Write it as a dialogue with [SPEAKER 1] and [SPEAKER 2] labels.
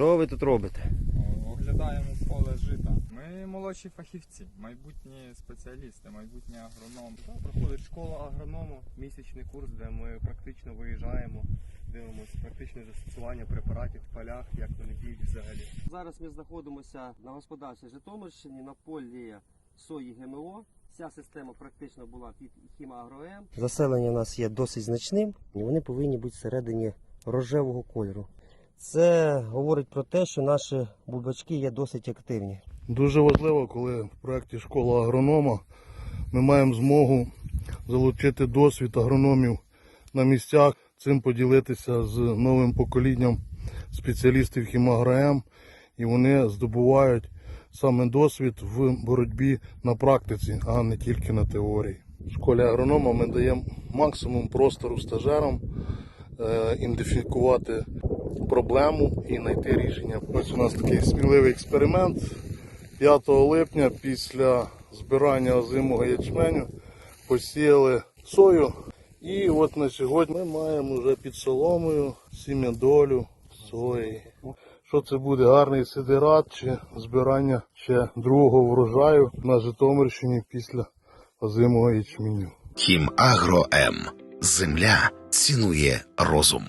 [SPEAKER 1] Що ви тут робите?
[SPEAKER 2] Оглядаємо поле жита. Ми молодші фахівці, майбутні спеціалісти, майбутні агрономи.
[SPEAKER 3] Проходить школа агронома, місячний курс, де ми практично виїжджаємо, дивимося практичне застосування препаратів в полях, як вони діють взагалі.
[SPEAKER 4] Зараз ми знаходимося на господарстві Житомирщині на полі сої ГМО. Вся система практично була під хімагроем.
[SPEAKER 1] Заселення у нас є досить значним, і вони повинні бути всередині рожевого кольору. Це говорить про те, що наші бульбачки є досить активні.
[SPEAKER 5] Дуже важливо, коли в проєкті школа агронома ми маємо змогу залучити досвід агрономів на місцях, цим поділитися з новим поколінням спеціалістів хімагроем, і вони здобувають саме досвід в боротьбі на практиці, а не тільки на теорії. В школі агронома ми даємо максимум простору стажерам е, ідентифікувати проблему і знайти рішення. Ось у нас такий сміливий експеримент. 5 липня після збирання озимого ячменю посіяли сою. І от на сьогодні ми маємо вже під соломою сім'я долю сої. Що це буде гарний сидират чи збирання ще другого врожаю на Житомирщині після озимого ячменю.
[SPEAKER 6] Хім Агро М. Земля цінує розум.